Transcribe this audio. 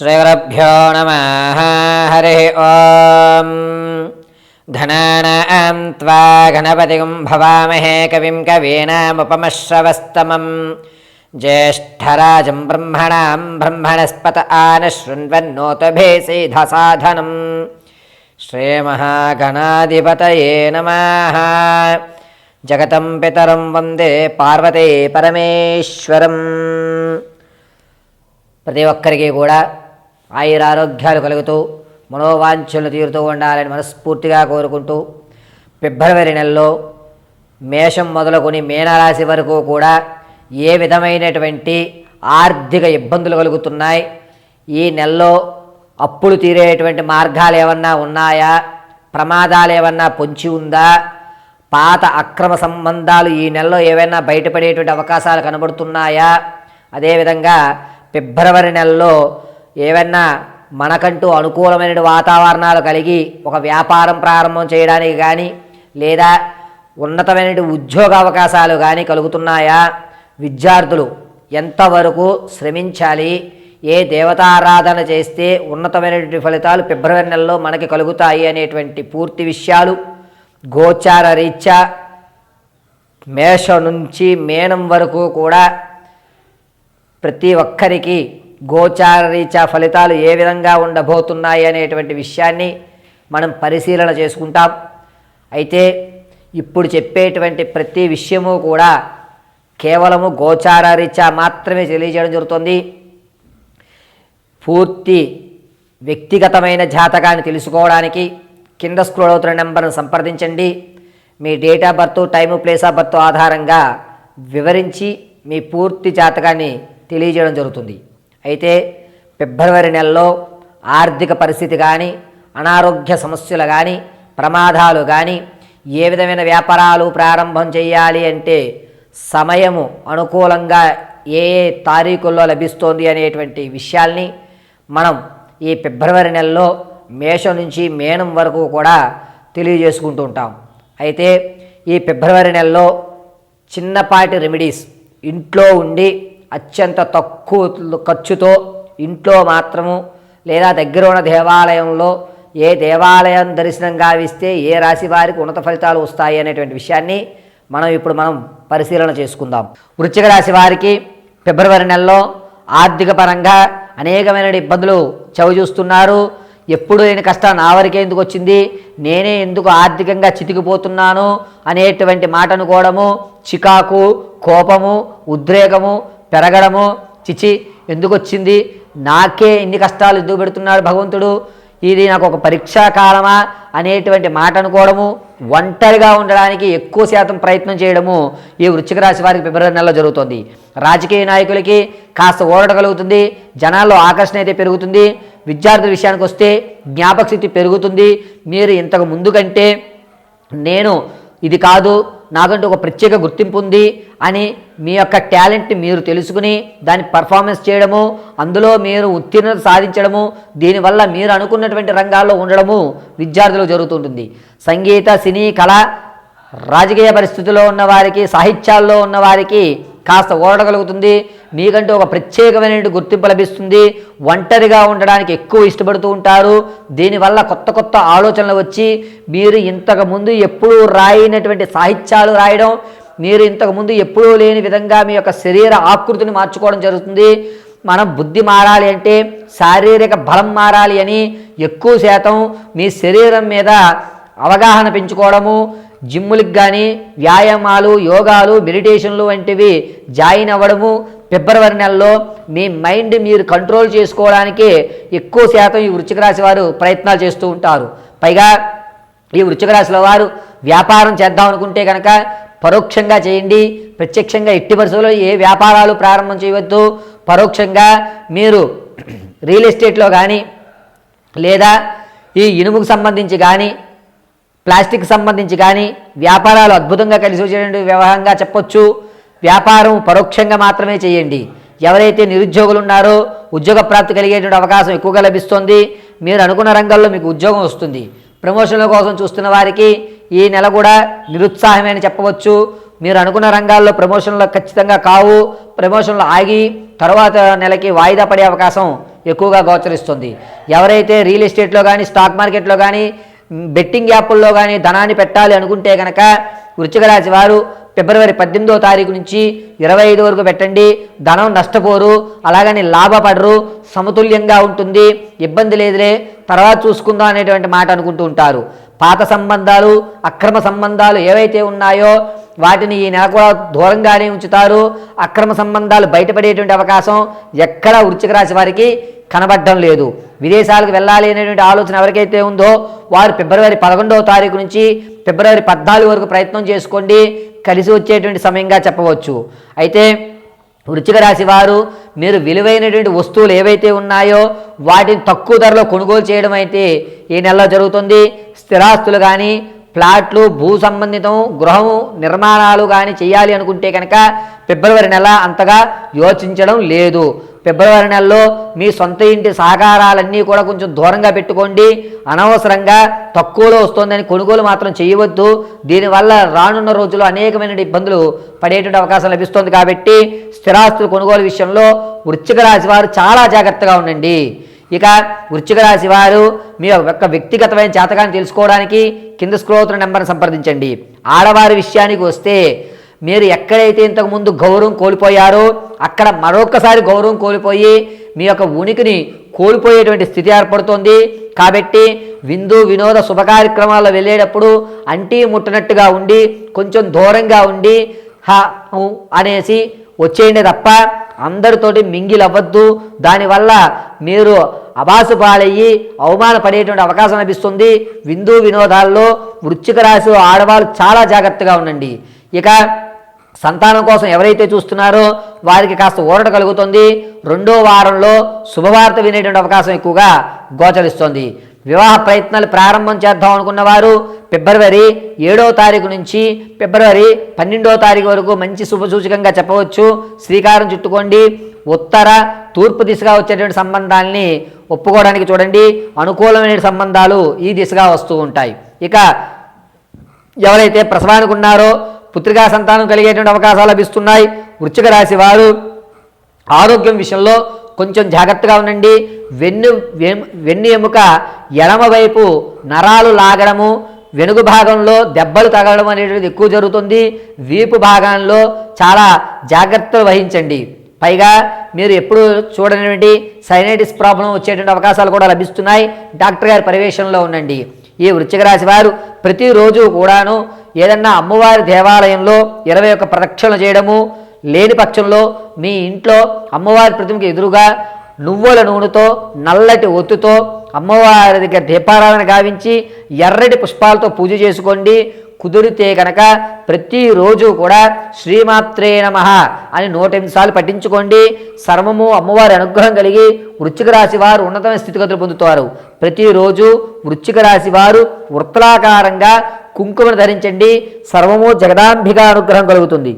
श्रीगुरुभ्यो नमः हरिः ॐ घनानां त्वा गणपतिं भवामहे कविं कवीनामुपमश्रवस्तमं ज्येष्ठराजं ब्रह्मणां ब्रह्मणस्पत आनशृण्वन्नोतभेसीधसाधनं श्रीमहागणाधिपतये नमः जगतं पितरं वन्दे पार्वते परमेश्वरं ప్రతి ఒక్కరికి కూడా ఆయురారోగ్యాలు కలుగుతూ మనోవాంఛలు తీరుతూ ఉండాలని మనస్ఫూర్తిగా కోరుకుంటూ ఫిబ్రవరి నెలలో మేషం మొదలుకొని మీనరాశి వరకు కూడా ఏ విధమైనటువంటి ఆర్థిక ఇబ్బందులు కలుగుతున్నాయి? ఈ నెలలో అప్పులు తీరేటువంటి మార్గాలు ఏమన్నా ఉన్నాయా? ప్రమాదాలు ఏమన్నా పొంచి ఉందా? పాత అక్రమ సంబంధాలు ఈ నెలలో ఏవైనా బయటపడేటువంటి అవకాశాలు కనబడుతున్నాయా? అదేవిధంగా ఫిబ్రవరి నెలలో ఏవైనా మనకంటూ అనుకూలమైన వాతావరణాలు కలిగి ఒక వ్యాపారం ప్రారంభం చేయడానికి కానీ లేదా ఉన్నతమైన ఉద్యోగ అవకాశాలు కానీ కలుగుతున్నాయా? విద్యార్థులు ఎంతవరకు శ్రమించాలి? ఏ దేవతారాధన చేస్తే ఉన్నతమైనటువంటి ఫలితాలు ఫిబ్రవరి నెలలో మనకి కలుగుతాయి అనేటువంటి పూర్తి విషయాలు గోచార రీత్యా మేష నుంచి మేనం వరకు కూడా ప్రతి ఒక్కరికి గోచారరీత్యా ఫలితాలు ఏ విధంగా ఉండబోతున్నాయి అనేటువంటి విషయాన్ని మనం పరిశీలన చేసుకుంటాం. అయితే ఇప్పుడు చెప్పేటువంటి ప్రతి విషయము కూడా కేవలము గోచారరీత్యా మాత్రమే తెలియజేయడం జరుగుతుంది. పూర్తి వ్యక్తిగతమైన జాతకాన్ని తెలుసుకోవడానికి కింద స్క్రోల్ అవుతున్న నెంబర్ను సంప్రదించండి. మీ date of birth time place of birth ఆధారంగా వివరించి మీ పూర్తి జాతకాన్ని తెలియజేయడం జరుగుతుంది. అయితే ఫిబ్రవరి నెలలో ఆర్థిక పరిస్థితి కానీ అనారోగ్య సమస్యలు కానీ ప్రమాదాలు కానీ ఏ విధమైన వ్యాపారాలు ప్రారంభం చేయాలి అంటే సమయము అనుకూలంగా ఏ ఏ తారీఖుల్లో లభిస్తోంది అనేటువంటి విషయాల్ని మనం ఈ ఫిబ్రవరి నెలలో మేషం నుంచి మేనం వరకు కూడా తెలియజేసుకుంటూ ఉంటాం. అయితే ఈ ఫిబ్రవరి నెలలో చిన్నపాటి రెమెడీస్ ఇంట్లో ఉండి అత్యంత తక్కువ ఖర్చుతో ఇంట్లో మాత్రము లేదా దగ్గర ఉన్న దేవాలయంలో ఏ దేవాలయం దర్శనం గావిస్తే ఏ రాశి వారికి ఉన్నత ఫలితాలు వస్తాయి అనేటువంటి విషయాన్ని మనం ఇప్పుడు మనం పరిశీలన చేసుకుందాం. వృశ్చిక రాశి వారికి ఫిబ్రవరి నెలలో ఆర్థిక పరంగా అనేకమైన ఇబ్బందులు చవి చూస్తున్నారు. ఎప్పుడు లేని కష్టం నా వరకే ఎందుకు వచ్చింది? నేనే ఎందుకు ఆర్థికంగా చితికిపోతున్నాను? అనేటువంటి మాట అనుకోవడము చికాకు కోపము ఉద్రేకము పెరగడము. చిచి ఎందుకు వచ్చింది నాకే ఇన్ని కష్టాలు ఎందుకు పెడుతున్నాడు భగవంతుడు? ఇది నాకు ఒక పరీక్షా కాలమా అనేటువంటి మాట అనుకోవడము. ఒంటరిగా ఉండడానికి ఎక్కువ శాతం ప్రయత్నం చేయడము ఈ వృశ్చిక రాశి వారికి ఫిబ్రవరి నెలలో జరుగుతుంది. రాజకీయ నాయకులకి కాస్త ఓడట కలుగుతుంది. జనాల్లో ఆకర్షణ అయితే పెరుగుతుంది. విద్యార్థుల విషయానికి వస్తే జ్ఞాపక శక్తి పెరుగుతుంది. మీరు ఇంతకు ముందు కంటే నేను ఇది కాదు నాకంటూ ఒక ప్రత్యేక గుర్తింపు ఉంది అని మీ యొక్క టాలెంట్ని మీరు తెలుసుకుని దాన్ని పర్ఫార్మెన్స్ చేయడము అందులో మీరు ఉత్తీర్ణత సాధించడము దీనివల్ల మీరు అనుకున్నటువంటి రంగాల్లో ఉండడము విద్యార్థులకు జరుగుతుంటుంది. సంగీత సినీ కళ రాజకీయ పరిస్థితుల్లో ఉన్న వారికి సాహిత్యాల్లో ఉన్న వారికి కాస్త ఓడగలుగుతుంది. మీకంటూ ఒక ప్రత్యేకమైన గుర్తింపు లభిస్తుంది. ఒంటరిగా ఉండడానికి ఎక్కువ ఇష్టపడుతూ ఉంటారు. దీనివల్ల కొత్త కొత్త ఆలోచనలు వచ్చి మీరు ఇంతకు ముందు ఎప్పుడూ రాయినటువంటి సాహిత్యాలు రాయడం మీరు ఇంతకుముందు ఎప్పుడూ లేని విధంగా మీ యొక్క శరీర ఆకృతిని మార్చుకోవడం జరుగుతుంది. మనం బుద్ధి మారాలి అంటే శారీరక బలం మారాలి అని ఎక్కువ శాతం మీ శరీరం మీద అవగాహన పెంచుకోవడము జిమ్ములకు కానీ వ్యాయామాలు యోగాలు మెడిటేషన్లు వంటివి జాయిన్ అవ్వడము ఫిబ్రవరి నెలలో మీ మైండ్ మీరు కంట్రోల్ చేసుకోవడానికి ఎక్కువ శాతం ఈ వృచ్చిక రాశి వారు ప్రయత్నాలు చేస్తూ ఉంటారు. పైగా ఈ వృచ్చిక రాశుల వారు వ్యాపారం చేద్దాం అనుకుంటే కనుక పరోక్షంగా చేయండి. ప్రత్యక్షంగా ఎట్టి పరిస్థితుల్లో ఏ వ్యాపారాలు ప్రారంభం చేయవద్దు. పరోక్షంగా మీరు రియల్ ఎస్టేట్లో కానీ లేదా ఈ ఇనుముకు సంబంధించి కానీ ప్లాస్టిక్ సంబంధించి కానీ వ్యాపారాలు అద్భుతంగా కలిసి వచ్చేటువంటి వ్యవహారంగా చెప్పొచ్చు. వ్యాపారం పరోక్షంగా మాత్రమే చేయండి. ఎవరైతే నిరుద్యోగులు ఉన్నారో ఉద్యోగ ప్రాప్తి కలిగేటువంటి అవకాశం ఎక్కువగా లభిస్తుంది. మీరు అనుకున్న రంగాల్లో మీకు ఉద్యోగం వస్తుంది. ప్రమోషన్ల కోసం చూస్తున్న వారికి ఈ నెల కూడా నిరుత్సాహమే అని చెప్పవచ్చు. మీరు అనుకున్న రంగాల్లో ప్రమోషన్లు ఖచ్చితంగా కావు. ప్రమోషన్లు ఆగి తర్వాత నెలకి వాయిదా పడే అవకాశం ఎక్కువగా గోచరిస్తుంది. ఎవరైతే రియల్ ఎస్టేట్లో కానీ స్టాక్ మార్కెట్లో కానీ బెట్టింగ్ యాప్ల్లో కానీ ధనాన్ని పెట్టాలి అనుకుంటే కనుక వృచ్చిక రాశి వారు ఫిబ్రవరి పద్దెనిమిదో తారీఖు నుంచి ఇరవై ఐదు వరకు పెట్టండి. ధనం నష్టపోరు అలాగని లాభపడరు సమతుల్యంగా ఉంటుంది ఇబ్బంది లేదులే. తర్వాత చూసుకుందాం అనేటువంటి మాట అనుకుంటూ ఉంటారు. పాత సంబంధాలు అక్రమ సంబంధాలు ఏవైతే ఉన్నాయో వాటిని ఈ నెల కూడా దూరంగానే ఉంచుతారు. అక్రమ సంబంధాలు బయటపడేటువంటి అవకాశం ఎక్కడ వృచ్చిక రాశి వారికి కనబడడం లేదు. విదేశాలకు వెళ్ళాలి అనేటువంటి ఆలోచన ఎవరికైతే ఉందో వారు ఫిబ్రవరి పదకొండవ తారీఖు నుంచి ఫిబ్రవరి పద్నాలుగు వరకు ప్రయత్నం చేసుకోండి. కలిసి వచ్చేటువంటి సమయంగా చెప్పవచ్చు. అయితే వృచ్చిక రాశి వారు మీరు విలువైనటువంటి వస్తువులు ఏవైతే ఉన్నాయో వాటిని తక్కువ ధరలో కొనుగోలు చేయడం అయితే ఈ నెలలో జరుగుతుంది. స్థిరాస్తులు కానీ ప్లాట్లు భూ సంబంధితం గృహము నిర్మాణాలు కానీ చేయాలి అనుకుంటే కనుక ఫిబ్రవరి నెల అంతగా యోచించడం లేదు. ఫిబ్రవరి నెలలో మీ సొంత ఇంటి సహకారాలన్నీ కూడా కొంచెం దూరంగా పెట్టుకోండి. అనవసరంగా తక్కువలో వస్తుందని కొనుగోలు మాత్రం చేయవద్దు. దీనివల్ల రానున్న రోజుల్లో అనేకమైన ఇబ్బందులు పడేటువంటి అవకాశం లభిస్తుంది కాబట్టి స్థిరాస్తుల కొనుగోలు విషయంలో వృశ్చిక రాశి వారు చాలా జాగ్రత్తగా ఉండండి. ఇక వృశ్చిక రాశి వారు మీ యొక్క వ్యక్తిగతమైన జాతకాన్ని తెలుసుకోవడానికి కింద స్క్రోతున్న నెంబర్ని సంప్రదించండి. ఆడవారి విషయానికి వస్తే మీరు ఎక్కడైతే ఇంతకుముందు గౌరవం కోల్పోయారో అక్కడ మరొకసారి గౌరవం కోల్పోయి మీ యొక్క ఉనికిని కోల్పోయేటువంటి స్థితి ఏర్పడుతుంది. కాబట్టి విందు వినోద శుభకార్యక్రమాల్లో వెళ్ళేటప్పుడు అంటీ ముట్టనట్టుగా ఉండి కొంచెం దూరంగా ఉండి హ అనేసి వచ్చేయండి తప్ప అందరితోటి మింగిలవ్వద్దు. దానివల్ల మీరు అబాసు పాలయ్యి అవమానపడేటువంటి అవకాశం లభిస్తుంది. విందు వినోదాల్లో వృచ్చిక రాశి ఆడవాళ్ళు చాలా జాగ్రత్తగా ఉండండి. ఇక సంతానం కోసం ఎవరైతే చూస్తున్నారో వారికి కాస్త ఊరట కలుగుతుంది. రెండో వారంలో శుభవార్త వినేటువంటి అవకాశం ఎక్కువగా గోచరిస్తోంది. వివాహ ప్రయత్నాలు ప్రారంభం చేద్దాం అనుకున్న వారు ఫిబ్రవరి ఏడో తారీఖు నుంచి ఫిబ్రవరి పన్నెండో తారీఖు వరకు మంచి శుభసూచకంగా చెప్పవచ్చు. శ్రీకారం చుట్టుకోండి. ఉత్తర తూర్పు దిశగా వచ్చేటువంటి సంబంధాలని ఒప్పుకోవడానికి చూడండి. అనుకూలమైన సంబంధాలు ఈ దిశగా వస్తూ ఉంటాయి. ఇక ఎవరైతే ప్రసవానికి ఉన్నారో పుత్రికా సంతానం కలిగేటువంటి అవకాశాలు లభిస్తున్నాయి. వృశ్చిక రాశి వారు ఆరోగ్యం విషయంలో కొంచెం జాగ్రత్తగా ఉండండి. వెన్ను వెన్ను ఎముక ఎడమవైపు నరాలు లాగడము వెనుక భాగంలో దెబ్బలు తగలడం అనేటువంటిది ఎక్కువ జరుగుతుంది. వీపు భాగంలో చాలా జాగ్రత్తలు వహించండి. పైగా మీరు ఎప్పుడు చూడనటువంటి సైనైటిస్ ప్రాబ్లం వచ్చేటువంటి అవకాశాలు కూడా లభిస్తున్నాయి. డాక్టర్ గారి పర్యవేక్షణలో ఉండండి. ఈ వృశ్చిక రాశి వారు ప్రతిరోజు కూడాను ఏదన్నా అమ్మవారి దేవాలయంలో ఇరవై ఒక్క ప్రదక్షిణలు చేయడము లేని పక్షంలో మీ ఇంట్లో అమ్మవారి ప్రతిమకి ఎదురుగా నువ్వుల నూనెతో నల్లటి ఒత్తుతో అమ్మవారి దగ్గర దీపారాధన గావించి ఎర్రటి పుష్పాలతో పూజ చేసుకోండి. కుదిరితే కనుక ప్రతిరోజు కూడా శ్రీమాత్రే నమ అని నూట ఎనిమిది పఠించుకోండి. సర్వము అమ్మవారి అనుగ్రహం కలిగి వృచ్చిక రాశి వారు ఉన్నతమైన స్థితిగతులు పొందుతారు. ప్రతిరోజు వృచ్చిక రాశి వారు వృత్తలాకారంగా కుంకుమను ధరించండి. సర్వము జగదాంబిక అనుగ్రహం కలుగుతుంది.